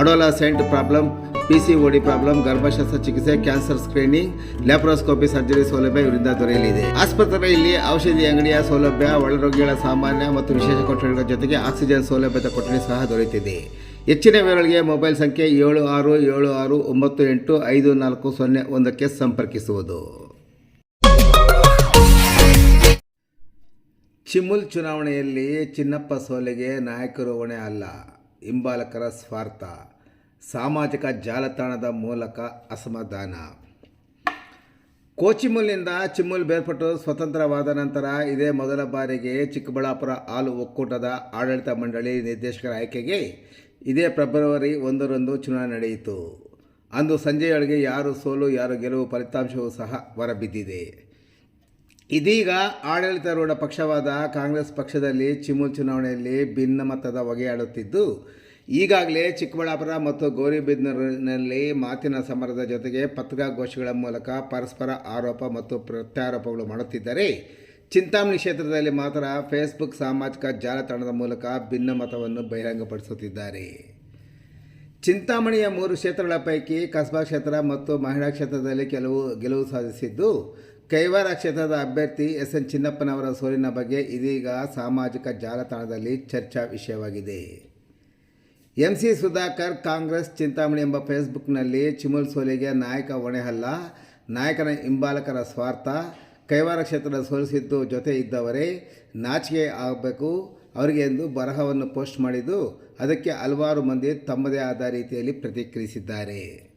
adolescent problem P C O D problem ಗರ್ಭಶಾಸ್ತ್ರ ಚಿಕಿತ್ಸೆ cancer screening laparoscopy surgery ಸೌಲಭ್ಯ ಇವರಿಂದ ದೊರೆಯಲಿದೆ. ಆಸ್ಪತ್ರೆಯಲ್ಲಿ ಔಷಧಿ ಅಂಗಡಿಯ ಸೌಲಭ್ಯ, ಒಳರೋಗಿಗಳ ಸಾಮಾನ್ಯ ಮತ್ತು ವಿಶೇಷ ಕೊಠಡಿಗಳ ಜೊತೆಗೆ ಆಕ್ಸಿಜನ್ ಸೌಲಭ್ಯದ ಕೊಠಡಿ ಸಹ ದೊರೆಯುತ್ತಿದೆ. ಹೆಚ್ಚಿನ ವಿವರಗಳಿಗೆ ಮೊಬೈಲ್ ಸಂಖ್ಯೆ ಏಳು ಆರು ಏಳು ಆರು ಒಂಬತ್ತು ಎಂಟು ಐದು ನಾಲ್ಕು ಸೊನ್ನೆ ಒಂದಕ್ಕೆ ಸಂಪರ್ಕಿಸುವುದು. ಚಿಮುಲ್ ಚುನಾವಣೆಯಲ್ಲಿ ಚಿನ್ನಪ್ಪ ಸೋಲಿಗೆ ನಾಯಕರು ಹೊಣೆ ಅಲ್ಲ. ಹಿಂಬಾಲಕರ ಸ್ವಾರ್ಥ, ಸಾಮಾಜಿಕ ಜಾಲತಾಣದ ಮೂಲಕ ಅಸಮಾಧಾನ. ಕೋಚಿಮುಲ್ನಿಂದ ಚಿಮ್ಮುಲ್ ಬೇರ್ಪಟ್ಟು ಸ್ವತಂತ್ರವಾದ ನಂತರ ಇದೇ ಮೊದಲ ಬಾರಿಗೆ ಚಿಕ್ಕಬಳ್ಳಾಪುರ ಹಾಲು ಒಕ್ಕೂಟದ ಆಡಳಿತ ಮಂಡಳಿ ನಿರ್ದೇಶಕರ ಆಯ್ಕೆಗೆ ಇದೇ ಫೆಬ್ರವರಿ ಒಂದರಂದು ಚುನಾವಣೆ ನಡೆಯಿತು. ಅಂದು ಸಂಜೆಯೊಳಗೆ ಯಾರು ಸೋಲು, ಯಾರು ಗೆಲುವು ಫಲಿತಾಂಶವೂ ಸಹ ಹೊರಬಿದ್ದಿದೆ. ಇದೀಗ ಆಡಳಿತಾರೂಢ ಪಕ್ಷವಾದ ಕಾಂಗ್ರೆಸ್ ಪಕ್ಷದಲ್ಲಿ ಚಿಮುಲ್ ಚುನಾವಣೆಯಲ್ಲಿ ಭಿನ್ನಮತದ ಹೊಗೆಯಾಡುತ್ತಿದ್ದು, ಈಗಾಗಲೇ ಚಿಕ್ಕಬಳ್ಳಾಪುರ ಮತ್ತು ಗೌರಿಬಿದನೂರಿನಲ್ಲಿ ಮಾತಿನ ಸಮರದ ಜೊತೆಗೆ ಪತ್ರಿಕಾಗೋಷ್ಠಿಗಳ ಮೂಲಕ ಪರಸ್ಪರ ಆರೋಪ ಮತ್ತು ಪ್ರತ್ಯಾರೋಪಗಳು ಮಾಡುತ್ತಿದ್ದರೆ, ಚಿಂತಾಮಣಿ ಕ್ಷೇತ್ರದಲ್ಲಿ ಮಾತ್ರ ಫೇಸ್ಬುಕ್ ಸಾಮಾಜಿಕ ಜಾಲತಾಣದ ಮೂಲಕ ಭಿನ್ನಮತವನ್ನು ಬಹಿರಂಗಪಡಿಸುತ್ತಿದ್ದಾರೆ. ಚಿಂತಾಮಣಿಯ ಮೂರು ಕ್ಷೇತ್ರಗಳ ಪೈಕಿ ಕಸ್ಬಾ ಕ್ಷೇತ್ರ ಮತ್ತು ಮಹಿಳಾ ಕ್ಷೇತ್ರದಲ್ಲಿ ಕೆಲವು ಗೆಲುವು ಸಾಧಿಸಿದ್ದು ಕೈವಾರ ಕ್ಷೇತ್ರದ ಅಭ್ಯರ್ಥಿ ಎಸ್ ಎನ್ ಚಿನ್ನಪ್ಪನವರ ಸೋಲಿನ ಬಗ್ಗೆ ಇದೀಗ ಸಾಮಾಜಿಕ ಜಾಲತಾಣದಲ್ಲಿ ಚರ್ಚಾ ವಿಷಯವಾಗಿದೆ. ಎಂ ಸಿ ಸುಧಾಕರ್, ಕಾಂಗ್ರೆಸ್, ಚಿಂತಾಮಣಿ ಎಂಬ ಫೇಸ್ಬುಕ್ನಲ್ಲಿ ಚಿಮುಲ್ ಸೋಲಿಗೆ ನಾಯಕ ಹೊಣೆಹಲ್ಲ ನಾಯಕನ ಹಿಂಬಾಲಕರ ಸ್ವಾರ್ಥ, ಕೈವಾರ ಕ್ಷೇತ್ರದ ಸೋಲಿಸಿದ್ದು ಜೊತೆ ಇದ್ದವರೇ ನಾಚಿಕೆ ಆಗಬೇಕು, ಅವರಿಗೆ ಎಂದು ಬರಹವನ್ನು ಪೋಸ್ಟ್ ಮಾಡಿದ್ದು, ಅದಕ್ಕೆ ಹಲವಾರು ಮಂದಿ ತಮ್ಮದೇ ಆದ ರೀತಿಯಲ್ಲಿ ಪ್ರತಿಕ್ರಿಯಿಸಿದ್ದಾರೆ.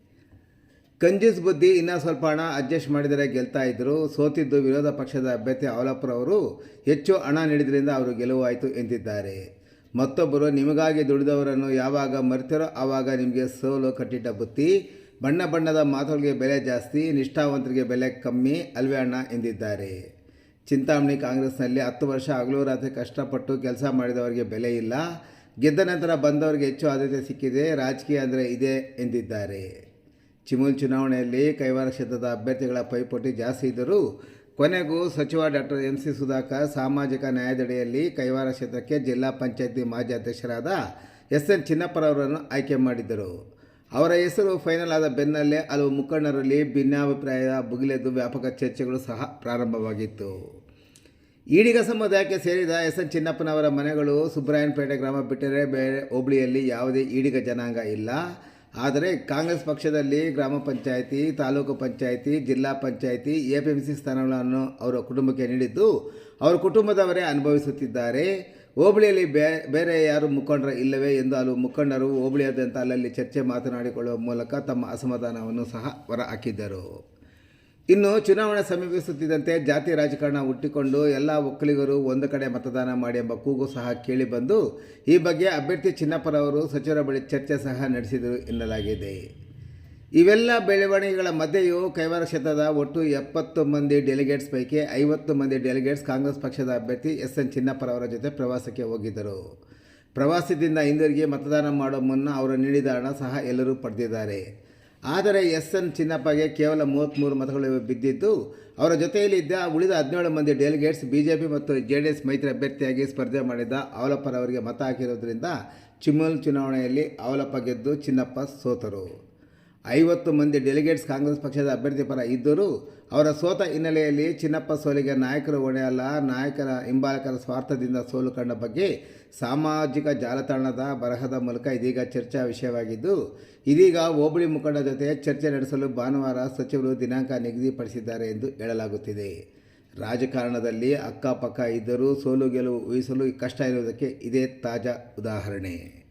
ಕಂಜೂಸ್ ಬುದ್ಧಿ ಇನ್ನೂ ಸ್ವಲ್ಪ ಹಣ ಅಡ್ಜಸ್ಟ್ ಮಾಡಿದರೆ ಗೆಲ್ತಾ ಇದ್ದರು ಸೋತಿದ್ದು ವಿರೋಧ ಪಕ್ಷದ ಅಭ್ಯರ್ಥಿ ಅವಲಪ್ಪರವರು ಹೆಚ್ಚು ಹಣ ನೀಡಿದ್ರಿಂದ ಅವರು ಗೆಲುವಾಯಿತು ಎಂದಿದ್ದಾರೆ. ಮತ್ತೊಬ್ಬರು, ನಿಮಗಾಗಿ ದುಡಿದವರನ್ನು ಯಾವಾಗ ಮರ್ತಿರೋ ಆವಾಗ ನಿಮಗೆ ಸೋಲು ಕಟ್ಟಿಟ್ಟ ಬುತ್ತಿ. ಬಣ್ಣ ಬಣ್ಣದ ಮಾತುಗಳಿಗೆ ಬೆಲೆ ಜಾಸ್ತಿ, ನಿಷ್ಠಾವಂತರಿಗೆ ಬೆಲೆ ಕಮ್ಮಿ, ಅಲ್ವೇ ಅಣ್ಣ ಎಂದಿದ್ದಾರೆ. ಚಿಂತಾಮಣಿ ಕಾಂಗ್ರೆಸ್ನಲ್ಲಿ ಹತ್ತು ವರ್ಷ ಹಗಲು ರಾತ್ರಿ ಕಷ್ಟಪಟ್ಟು ಕೆಲಸ ಮಾಡಿದವರಿಗೆ ಬೆಲೆ ಇಲ್ಲ. ಗೆದ್ದ ನಂತರ ಬಂದವರಿಗೆ ಹೆಚ್ಚು ಆದ್ಯತೆ ಸಿಕ್ಕಿದೆ. ರಾಜಕೀಯ ಅಂದರೆ ಇದೆ ಎಂದಿದ್ದಾರೆ. ಚಿಮುಲ್ ಚುನಾವಣೆಯಲ್ಲಿ ಕೈವಾರ ಕ್ಷೇತ್ರದ ಅಭ್ಯರ್ಥಿಗಳ ಪೈಪೋಟಿ ಜಾಸ್ತಿ ಇದ್ದರೂ ಕೊನೆಗೂ ಸಚಿವ ಡಾಕ್ಟರ್ ಎಂ ಸಿ ಸುಧಾಕರ್ ಸಾಮಾಜಿಕ ನ್ಯಾಯದಡಿಯಲ್ಲಿ ಕೈವಾರ ಕ್ಷೇತ್ರಕ್ಕೆ ಜಿಲ್ಲಾ ಪಂಚಾಯತಿ ಮಾಜಿ ಅಧ್ಯಕ್ಷರಾದ ಎಸ್ ಎನ್ ಚಿನ್ನಪ್ಪರವರನ್ನು ಆಯ್ಕೆ ಮಾಡಿದ್ದರು. ಅವರ ಹೆಸರು ಫೈನಲ್ ಆದ ಬೆನ್ನಲ್ಲೇ ಹಲವು ಮುಖಂಡರಲ್ಲಿ ಭಿನ್ನಾಭಿಪ್ರಾಯ ಭುಗಿಲೆದ್ದು ವ್ಯಾಪಕ ಚರ್ಚೆಗಳು ಸಹ ಪ್ರಾರಂಭವಾಗಿತ್ತು. ಈಡಿಗ ಸಮುದಾಯಕ್ಕೆ ಸೇರಿದ ಎಸ್ ಎನ್ ಚಿನ್ನಪ್ಪನವರ ಮನೆಗಳು ಸುಬ್ರಾಯನ್ಪೇಟೆ ಗ್ರಾಮ ಬಿಟ್ಟರೆ ಬೇರೆ ಹೋಬಳಿಯಲ್ಲಿ ಯಾವುದೇ ಈಡಿಗ ಜನಾಂಗ ಇಲ್ಲ. ಆದರೆ ಕಾಂಗ್ರೆಸ್ ಪಕ್ಷದಲ್ಲಿ ಗ್ರಾಮ panchayat, taluk panchayat, zilla panchayat A P M C ಸ್ಥಾನಗಳನ್ನು ಅವರ ಕುಟುಂಬಕ್ಕೆ ನೀಡಿದ್ದು, ಅವರ ಕುಟುಂಬದವರೇ ಅನುಭವಿಸುತ್ತಿದ್ದಾರೆ. ಹೋಬಳಿಯಲ್ಲಿ ಬೇರೆ ಯಾರು ಮುಖಂಡರು ಇಲ್ಲವೇ ಎಂದು ಹಲವು ಮುಖಂಡರು ಹೋಬಳಿಯಾದ್ಯಂತ ಅಲ್ಲಲ್ಲಿ ಚರ್ಚೆ ಮಾತನಾಡಿಕೊಳ್ಳುವ ಮೂಲಕ ತಮ್ಮ ಅಸಮಾಧಾನವನ್ನು ಸಹ ಹೊರಹಾಕಿದ್ದರು. ಇನ್ನು ಚುನಾವಣೆ ಸಮೀಪಿಸುತ್ತಿದ್ದಂತೆ ಜಾತಿ ರಾಜಕಾರಣ ಹುಟ್ಟಿಕೊಂಡು ಎಲ್ಲ ಒಕ್ಕಲಿಗರು ಒಂದು ಕಡೆ ಮತದಾನ ಮಾಡಿ ಎಂಬ ಕೂಗು ಸಹ ಕೇಳಿಬಂದು ಈ ಬಗ್ಗೆ ಅಭ್ಯರ್ಥಿ ಚಿನ್ನಪ್ಪರವರು ಸಚಿವರ ಬಳಿ ಚರ್ಚೆ ಸಹ ನಡೆಸಿದರು ಎನ್ನಲಾಗಿದೆ. ಇವೆಲ್ಲ ಬೆಳವಣಿಗೆಗಳ ಮಧ್ಯೆಯೂ ಕೈವಾರ ಕ್ಷೇತ್ರದ ಒಟ್ಟು ಎಪ್ಪತ್ತು ಮಂದಿ ಡೆಲಿಗೇಟ್ಸ್ ಪೈಕಿ ಐವತ್ತು ಮಂದಿ ಡೆಲಿಗೇಟ್ಸ್ ಕಾಂಗ್ರೆಸ್ ಪಕ್ಷದ ಅಭ್ಯರ್ಥಿ ಎಸ್ ಎನ್ ಚಿನ್ನಪ್ಪರವರ ಜೊತೆ ಪ್ರವಾಸಕ್ಕೆ ಹೋಗಿದ್ದರು. ಪ್ರವಾಸದಿಂದ ಹಿಂದಿರುಗಿ ಮತದಾನ ಮಾಡುವ ಮುನ್ನ ಅವರು ನೀಡಿದ ಹಣ ಸಹ ಎಲ್ಲರೂ ಪಡೆದಿದ್ದಾರೆ. ಆದರೆ ಎಸ್ ಎನ್ ಚಿನ್ನಪ್ಪಗೆ ಕೇವಲ ಮೂವತ್ತ್ಮೂರು ಮತಗಳು ಬಿದ್ದಿದ್ದು, ಅವರ ಜೊತೆಯಲ್ಲಿದ್ದ ಉಳಿದ ಹದಿನೇಳು ಮಂದಿ ಡೆಲಿಗೇಟ್ಸ್, ಬಿಜೆಪಿ ಮತ್ತು ಜೆ ಡಿ ಎಸ್ ಮೈತ್ರಿ ಅಭ್ಯರ್ಥಿಯಾಗಿ ಸ್ಪರ್ಧೆ ಮಾಡಿದ ಅವಲಪ್ಪರವರಿಗೆ ಮತ ಹಾಕಿರೋದ್ರಿಂದ ಚಿಮ್ಮಲ್ ಚುನಾವಣೆಯಲ್ಲಿ ಅವಲಪ್ಪ ಗೆದ್ದು ಚಿನ್ನಪ್ಪ ಸೋತರು. ಐವತ್ತು ಮಂದಿ ಡೆಲಿಗೇಟ್ಸ್ ಕಾಂಗ್ರೆಸ್ ಪಕ್ಷದ ಅಭ್ಯರ್ಥಿ ಪರ ಇದ್ದರೂ ಅವರ ಸೋತ ಹಿನ್ನೆಲೆಯಲ್ಲಿ ಚಿನ್ನಪ್ಪ ಸೋಲಿಗೆ ನಾಯಕರು ಹೊಣೆ ಅಲ್ಲ ನಾಯಕರ ಹಿಂಬಾಲಕರ ಸ್ವಾರ್ಥದಿಂದ ಸೋಲು ಕಂಡ ಬಗ್ಗೆ ಸಾಮಾಜಿಕ ಜಾಲತಾಣದ ಬರಹದ ಮೂಲಕ ಇದೀಗ ಚರ್ಚಾ ವಿಷಯವಾಗಿದ್ದು, ಇದೀಗ ಹೋಬಳಿ ಮುಖಂಡ ಜೊತೆ ಚರ್ಚೆ ನಡೆಸಲು ಭಾನುವಾರ ಸಚಿವರು ದಿನಾಂಕ ನಿಗದಿಪಡಿಸಿದ್ದಾರೆ ಎಂದು ಹೇಳಲಾಗುತ್ತಿದೆ. ರಾಜಕಾರಣದಲ್ಲಿ ಅಕ್ಕಪಕ್ಕ ಇದ್ದರೂ ಸೋಲು ಗೆಲುವು ಊಹಿಸಲು ಕಷ್ಟ ಇರುವುದಕ್ಕೆ ಇದೇ ತಾಜಾ ಉದಾಹರಣೆ.